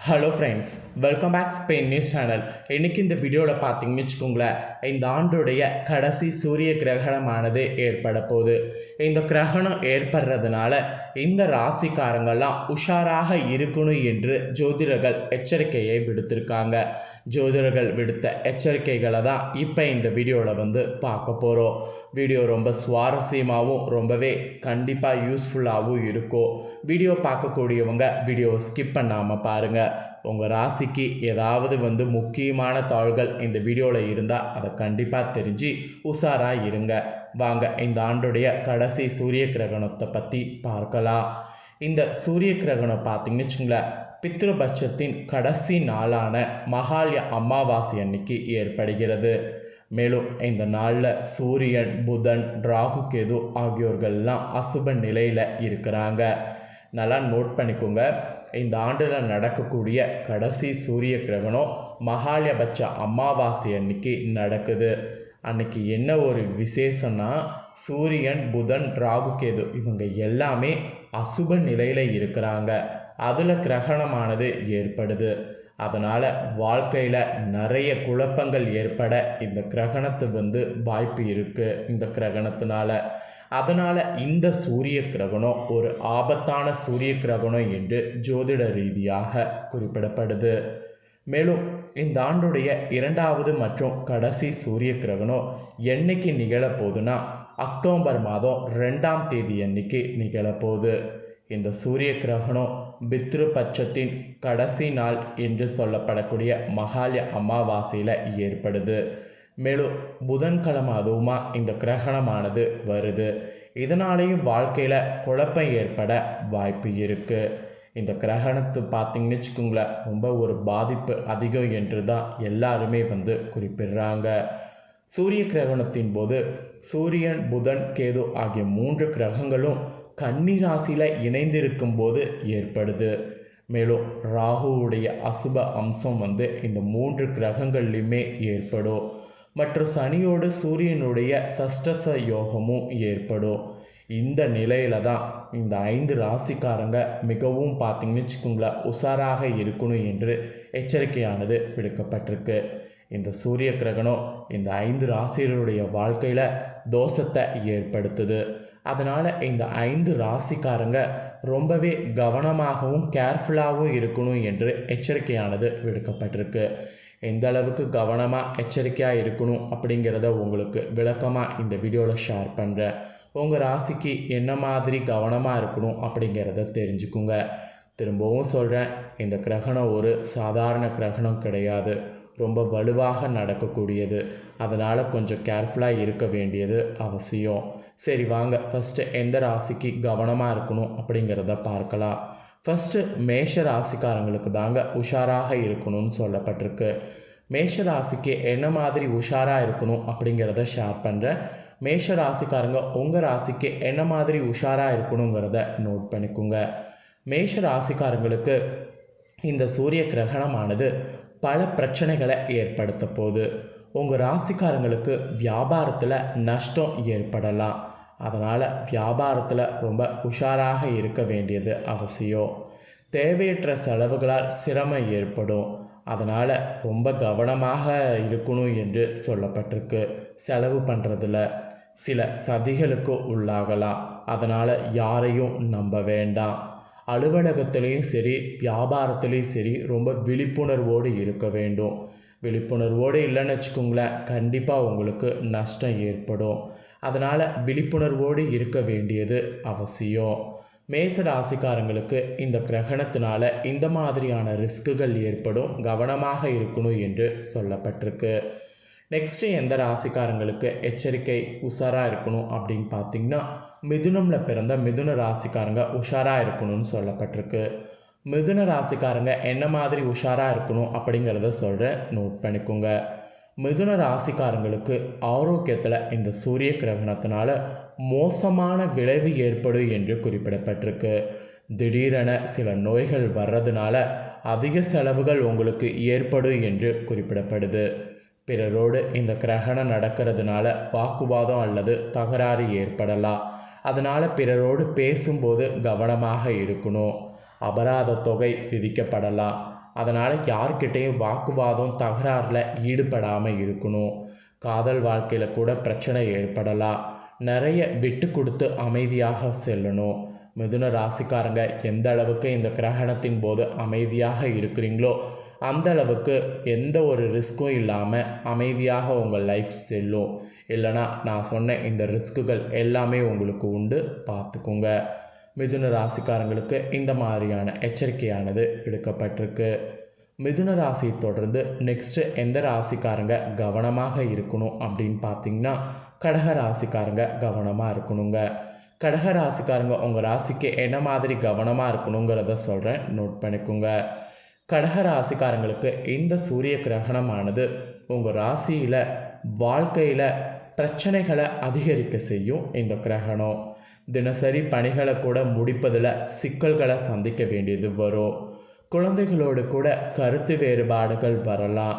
Hello friends welcome back Spain news channel இன்றைக்கி இந்த வீடியோவில் பார்த்தீங்கன்னு வச்சுக்கோங்களேன் இந்த ஆண்டுடைய கடைசி சூரிய கிரகணமானது ஏற்பட போகுது. இந்த கிரகணம் ஏற்படுறதுனால இந்த ராசிக்காரங்கள்லாம் உஷாராக இருக்கணும் என்று ஜோதிடர்கள் எச்சரிக்கையை விடுத்திருக்காங்க. ஜோதிடர்கள் விடுத்த எச்சரிக்கைகளை தான் இப்போ இந்த வீடியோவில் வந்து பார்க்க போகிறோம் வீடியோ ரொம்ப சுவாரஸ்யமாகவும் ரொம்பவே கண்டிப்பாக யூஸ்ஃபுல்லாகவும் இருக்கும் வீடியோ பார்க்கக்கூடியவங்க வீடியோவை ஸ்கிப் பண்ணாமல் பாருங்கள் உங்கள் ராசிக்கு ஏதாவது வந்து முக்கியமான தாள்கள் இந்த வீடியோவில் இருந்தால் அதை கண்டிப்பாக தெரிஞ்சு உஷாராக இருங்க. வாங்க இந்த ஆண்டுடைய கடைசி சூரிய கிரகணத்தை பற்றி பார்க்கலாம். இந்த சூரிய கிரகணம் பார்த்தீங்கன்னு வச்சுங்களேன் பித்ருபட்சத்தின் கடைசி நாளான மகாலய அமாவாசை அன்னைக்கு ஏற்படுகிறது. மேலும் இந்த நாளில் சூரியன் புதன் ராகு கேது ஆகியோர்கள்லாம் அசுப நிலையில் இருக்கிறாங்க. நல்லா நோட் பண்ணிக்கோங்க. இந்த ஆண்டில் நடக்கக்கூடிய கடைசி சூரிய கிரகணம் மகாலயபட்ச அமாவாசை அன்னைக்கு நடக்குது. அன்னைக்கு என்ன ஒரு விசேஷம்னா சூரியன் புதன் ராகு கேது இவங்க எல்லாமே அசுப நிலையில் இருக்கிறாங்க. அதில் கிரகணமானது ஏற்படுது. அதனால் வாழ்க்கையில் நிறைய குழப்பங்கள் ஏற்பட இந்த கிரகணத்து வந்து வாய்ப்பு இருக்குது இந்த கிரகணத்தினால. அதனால் இந்த சூரிய கிரகணம் ஒரு ஆபத்தான சூரிய கிரகணம் என்று ஜோதிட ரீதியாக குறிப்பிடப்படுது. மேலும் இந்த ஆண்டுடைய இரண்டாவது மற்றும் கடைசி சூரிய கிரகணம் என்னைக்கு நிகழப்போகுதுன்னா அக்டோபர் மாதம் ரெண்டாம் தேதி அன்னைக்கு நிகழப்போகுது இந்த சூரிய கிரகணம் பித்ரு பட்சத்தின் கடைசி நாள் என்று சொல்லப்படக்கூடிய மகாலய அமாவாசையில் ஏற்படுது. மேலும் புதன்கிழமை அதுவுமா இந்த கிரகணமானது வருது. இதனாலேயும் வாழ்க்கையில் குழப்பம் ஏற்பட வாய்ப்பு இருக்குது இந்த கிரகணத்து பார்த்திங்கன்னு வச்சுக்கோங்களேன் ரொம்ப ஒரு பாதிப்பு அதிகம் என்று தான் எல்லாருமே வந்து குறிப்பிடுறாங்க. சூரிய கிரகணத்தின் போது சூரியன் புதன் கேது ஆகிய மூன்று கிரகங்களும் கன்னிராசியில் இணைந்திருக்கும் போது ஏற்படுது. மேலும் ராகுவுடைய அசுப அம்சம் வந்து இந்த மூன்று கிரகங்கள்லையுமே ஏற்படும். மற்றும் சனியோடு சூரியனுடைய சஷ்டச யோகமும் ஏற்படும். இந்த நிலையில தான் இந்த ஐந்து ராசிக்காரங்க மிகவும் பார்த்தீங்கன்னு வச்சுக்கோங்களேன் உஷாராக இருக்கணும் என்று எச்சரிக்கையானது விடுக்கப்பட்டிருக்கு. இந்த சூரிய கிரகணம் இந்த ஐந்து ராசிகளுடைய வாழ்க்கையில் தோஷத்தை ஏற்படுத்துது. அதனால் இந்த ஐந்து ராசிக்காரங்க ரொம்பவே கவனமாகவும் கேர்ஃபுல்லாகவும் இருக்கணும் என்று எச்சரிக்கையானது விடுக்கப்பட்டிருக்கு. எந்த அளவுக்கு கவனமாக எச்சரிக்கையாக இருக்கணும் அப்படிங்கிறத உங்களுக்கு விளக்கமாக இந்த வீடியோவில் ஷேர் பண்ணுறேன் உங்கள் ராசிக்கு என்ன மாதிரி கவனமாக இருக்கணும் அப்படிங்கிறத தெரிஞ்சுக்குங்க. திரும்பவும் சொல்கிறேன் இந்த கிரகணம் ஒரு சாதாரண கிரகணம் கிடையாது. ரொம்ப வலுவாக நடக்கக்கூடியது. அதனால் கொஞ்சம் கேர்ஃபுல்லாக இருக்க வேண்டியது அவசியம். சரி வாங்க. ஃபஸ்ட்டு எந்த ராசிக்கு கவனமாக இருக்கணும் அப்படிங்கிறத பார்க்கலாம். ஃபஸ்ட்டு மேஷ ராசிக்காரங்களுக்கு தாங்க உஷாராக இருக்கணும்னு சொல்லப்பட்டிருக்கு. மேஷ ராசிக்கு என்ன மாதிரி உஷாராக இருக்கணும் அப்படிங்கிறத ஷேர் பண்ணுறேன் மேஷ ராசிக்காரங்க உங்கள் ராசிக்கு என்ன மாதிரி உஷாராக இருக்கணுங்கிறத நோட் பண்ணிக்கோங்க. மேஷ ராசிக்காரங்களுக்கு இந்த சூரிய கிரகணமானது பல பிரச்சனைகளை ஏற்படுத்த போகுது. உங்கள் ராசிக்காரங்களுக்கு வியாபாரத்தில் நஷ்டம் ஏற்படலாம். அதனால் வியாபாரத்தில் ரொம்ப உஷாராக இருக்க வேண்டியது அவசியம். தேவையற்ற செலவுகளால் சிரமம் ஏற்படும். அதனால் ரொம்ப கவனமாக இருக்கணும் என்று சொல்லப்பட்டிருக்கு. செலவு பண்ணுறதுல சில சதிகளுக்கு உள்ளாகலாம். அதனால் யாரையும் நம்ப வேண்டாம். அலுவலகத்துலேயும் சரி வியாபாரத்துலேயும் சரி ரொம்ப விழிப்புணர்வோடு இருக்க வேண்டும். விழிப்புணர்வோடு இல்லைன்னு வச்சுக்கோங்களேன் கண்டிப்பாக உங்களுக்கு நஷ்டம் ஏற்படும். அதனால் விழிப்புணர்வோடு இருக்க வேண்டியது அவசியம். மேச ராசிக்காரங்களுக்கு இந்த கிரகணத்தினால இந்த மாதிரியான ரிஸ்க்குகள் ஏற்படும் கவனமாக இருக்கணும் என்று சொல்லப்பட்டிருக்கு. நெக்ஸ்ட்டு எந்த ராசிக்காரங்களுக்கு எச்சரிக்கை உஷாராக இருக்கணும் அப்படின்னு பார்த்தீங்கன்னா மிதுனமில் பிறந்த மிதுன ராசிக்காரங்க உஷாராக இருக்கணும்னு சொல்லப்பட்டிருக்கு. மிதுன ராசிக்காரங்க என்ன மாதிரி உஷாராக இருக்கணும் அப்படிங்கிறத சொல்கிற நோட் பண்ணிக்கோங்க. மிதுன ராசிக்காரங்களுக்கு ஆரோக்கியத்தில் இந்த சூரிய கிரகணத்தினால மோசமான விளைவு ஏற்படும் என்று குறிப்பிடப்பட்டிருக்கு. திடீரென சில நோய்கள் வர்றதுனால அதிக செலவுகள் உங்களுக்கு ஏற்படும் என்று குறிப்பிடப்படுது. பிறரோடு இந்த கிரகணம் நடக்கிறதுனால வாக்குவாதம் அல்லது தகராறு ஏற்படலாம். அதனால் பிறரோடு பேசும்போது கவனமாக இருக்கணும். அபராத தொகை விதிக்கப்படலாம். அதனால் யார்கிட்டேயும் வாக்குவாதம் தகராறில் ஈடுபடாமல் இருக்கணும். காதல் வாழ்க்கையில் கூட பிரச்சனை ஏற்படலாம். நிறைய விட்டு கொடுத்து அமைதியாக செல்லணும். மிதுன ராசிக்காரங்க எந்த அளவுக்கு இந்த கிரகணத்தின் போது அமைதியாக இருக்கிறீங்களோ அந்த அளவுக்கு எந்த ஒரு ரிஸ்க்கும் இல்லாமல் அமைதியாக உங்கள் லைஃப் செல்லும். இல்லைனா நான் சொன்ன இந்த ரிஸ்க்குகள் எல்லாமே உங்களுக்கு உண்டு. பார்த்துக்குங்க. மிதுன ராசிக்காரங்களுக்கு இந்த மாதிரியான எச்சரிக்கையானது விடுக்கப்பட்டிருக்கு மிதுன ராசியை தொடர்ந்து நெக்ஸ்ட்டு எந்த ராசிக்காரங்க கவனமாக இருக்கணும் அப்படின்னு பார்த்தீங்கன்னா கடக ராசிக்காரங்க கவனமாக இருக்கணுங்க. கடக ராசிக்காரங்க உங்கள் ராசிக்கு என்ன மாதிரி கவனமாக இருக்கணுங்கிறத சொல்கிறேன் நோட் பண்ணிக்கோங்க. கடக ராசிக்காரங்களுக்கு இந்த சூரிய கிரகணமானது உங்கள் ராசியில் வாழ்க்கையில் பிரச்சனைகளை அதிகரிக்க செய்யும் இந்த கிரகணம். தினசரி பணிகளை கூட முடிப்பதில் சிக்கல்களை சந்திக்க வேண்டியது வரும். குழந்தைகளோடு கூட கருத்து வேறுபாடுகள் வரலாம்.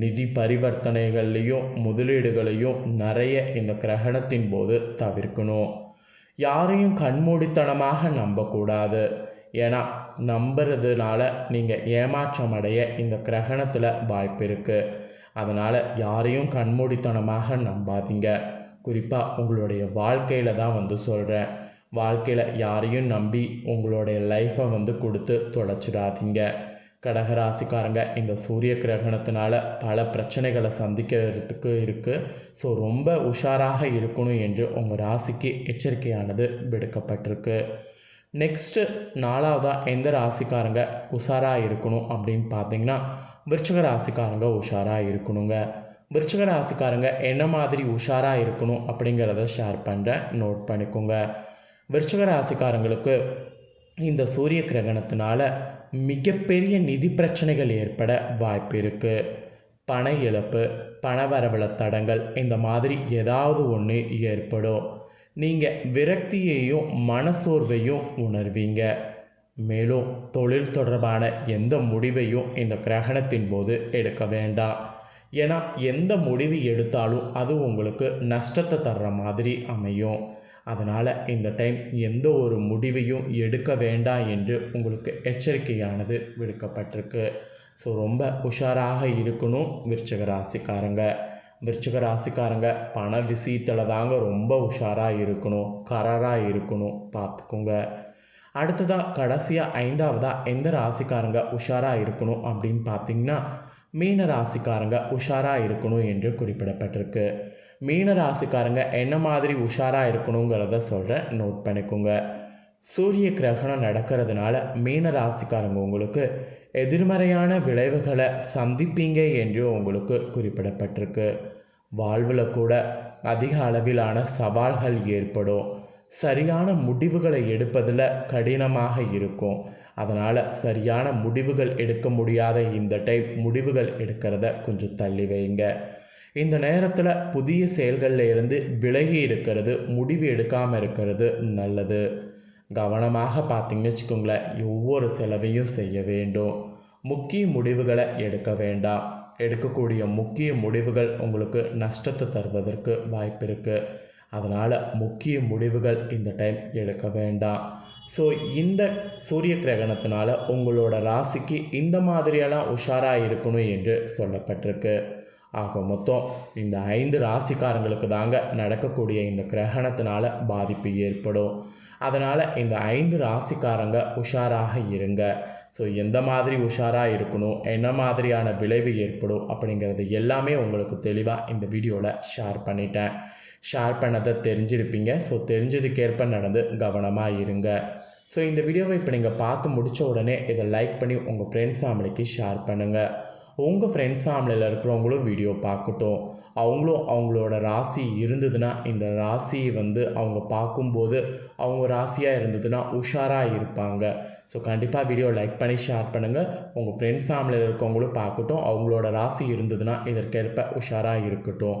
நிதி பரிவர்த்தனைகள்லையும் முதலீடுகளையும் நிறைய இந்த கிரகணத்தின் போது தவிர்க்கணும். யாரையும் கண்மூடித்தனமாக நம்பக்கூடாது. ஏன்னா நம்புறதுனால நீங்கள் ஏமாற்றம் அடைய இந்த கிரகணத்தில் வாய்ப்பு இருக்குது அதனால் யாரையும் கண்மூடித்தனமாக நம்பாதீங்க. குறிப்பாக உங்களுடைய வாழ்க்கையில் தான் வந்து சொல்கிறேன் வாழ்க்கையில் யாரையும் நம்பி உங்களுடைய லைஃப்பை வந்து கொடுத்து தொலைச்சிடாதீங்க. கடகராசிக்காரங்க இந்த சூரிய கிரகணத்தினால பல பிரச்சனைகளை சந்திக்கிறதுக்கு இருக்குது ஸோ ரொம்ப உஷாராக இருக்கணும் என்று உங்கள் ராசிக்கு எச்சரிக்கையானது விடுக்கப்பட்டிருக்கு. நெக்ஸ்ட்டு நாலாவதாக எந்த ராசிக்காரங்க உஷாராக இருக்கணும் அப்படின்னு பார்த்தீங்கன்னா விருச்சக ராசிக்காரங்க உஷாராக இருக்கணுங்க. விருச்சிக ராசிக்காரங்க என்ன மாதிரி உஷாராக இருக்கணும் அப்படிங்கிறத ஷேர் பண்ணுறேன் நோட் பண்ணிக்கோங்க. விருச்சிக ராசிக்காரங்களுக்கு இந்த சூரிய கிரகணத்தினால மிகப்பெரிய நிதி பிரச்சனைகள் ஏற்பட வாய்ப்பு இருக்குது பண இழப்பு பணவரவல தடங்கள் இந்த மாதிரி ஏதாவது ஒன்று ஏற்படும். நீங்கள் விரக்தியையும் மனசோர்வையும் உணர்வீங்க. மேலும் தொழில் தொடர்பான எந்த முடிவையும் இந்த கிரகணத்தின் போது எடுக்க வேண்டாம். ஏன்னா எந்த முடிவு எடுத்தாலும் அது உங்களுக்கு நஷ்டத்தை தர்ற மாதிரி அமையும். அதனால் இந்த டைம் எந்த ஒரு முடிவையும் எடுக்க வேண்டாம் என்று உங்களுக்கு எச்சரிக்கையானது விடுக்கப்பட்டிருக்கு. ஸோ ரொம்ப உஷாராக இருக்கணும் விருச்சக ராசிக்காரங்க. விருச்சக ராசிக்காரங்க பண விஷயத்தில் தாங்க ரொம்ப உஷாராக இருக்கணும். கரராக இருக்கணும். பார்த்துக்குங்க அடுத்ததாக கடைசியாக ஐந்தாவதாக எந்த ராசிக்காரங்க உஷாராக இருக்கணும் அப்படின்னு பார்த்தீங்கன்னா மீன ராசிக்காரங்க உஷாராக இருக்கணும் என்று குறிப்பிடப்பட்டிருக்கு. மீன ராசிக்காரங்க என்ன மாதிரி உஷாராக இருக்கணுங்கிறத சொல்கிறேன் நோட் பண்ணிக்கோங்க. சூரிய கிரகணம் நடக்கிறதுனால மீன ராசிக்காரங்க உங்களுக்கு எதிர்மறையான விளைவுகளை சந்திப்பீங்க என்று உங்களுக்கு குறிப்பிடப்பட்டிருக்கு. வாழ்வில் கூட அதிக அளவிலான சவால்கள் ஏற்படும். சரியான முடிவுகளை எடுப்பதில் கடினமாக இருக்கும். அதனால் சரியான முடிவுகள் எடுக்க முடியாத இந்த டைப் முடிவுகள் எடுக்கிறத கொஞ்சம் தள்ளி வைங்க. இந்த நேரத்தில் புதிய செயல்களில் இருந்து விலகி இருக்கிறது முடிவு எடுக்காமல் இருக்கிறது நல்லது. கவனமாக பார்த்தீங்கன்னு வச்சுக்கோங்களேன் ஒவ்வொரு செலவையும் செய்ய வேண்டும். முக்கிய முடிவுகளை எடுக்க வேண்டாம். எடுக்கக்கூடிய முக்கிய முடிவுகள் உங்களுக்கு நஷ்டத்தை தருவதற்கு வாய்ப்பு இருக்குது அதனால் முக்கிய முடிவுகள் இந்த டைம் எடுக்க வேண்டாம். ஸோ இந்த சூரிய கிரகணத்தினால உங்களோட ராசிக்கு இந்த மாதிரியெல்லாம் உஷாராக இருக்கணும் என்று சொல்லப்பட்டிருக்கு. ஆக மொத்தம் இந்த ஐந்து ராசிக்காரங்களுக்கு தாங்க நடக்கக்கூடிய இந்த கிரகணத்தினால பாதிப்பு ஏற்படும். அதனால் இந்த ஐந்து ராசிக்காரங்க உஷாராக இருங்க. ஸோ எந்த மாதிரி உஷாராக இருக்கணும் என்ன மாதிரியான விளைவு ஏற்படும் அப்படிங்கிறது எல்லாமே உங்களுக்கு தெளிவாக இந்த வீடியோவில் ஷேர் பண்ணிட்டேன். ஷேர் பண்ணதை தெரிஞ்சிருப்பீங்க. ஸோ தெரிஞ்சதுக்கேற்ப நடந்து கவனமாக இருங்க. ஸோ இந்த வீடியோவை இப்போ நீங்கள் பார்த்து முடித்த உடனே இதை லைக் பண்ணி உங்கள் ஃப்ரெண்ட்ஸ் ஃபேமிலிக்கு ஷேர் பண்ணுங்கள் உங்கள் ஃப்ரெண்ட்ஸ் ஃபேமிலியில் இருக்கிறவங்களும் வீடியோ பார்க்கட்டும். அவங்களும் அவங்களோட ராசி இருந்ததுன்னா இந்த ராசியை வந்து அவங்க பார்க்கும்போது அவங்க ராசியாக இருந்ததுன்னா உஷாராக இருப்பாங்க. ஸோ கண்டிப்பாக வீடியோ லைக் பண்ணி ஷேர் பண்ணுங்கள் உங்கள் ஃப்ரெண்ட்ஸ் ஃபேமிலியில் இருக்கவங்களும் பார்க்கட்டும். அவங்களோட ராசி இருந்ததுன்னா இதற்கேற்ப உஷாராக இருக்கட்டும்.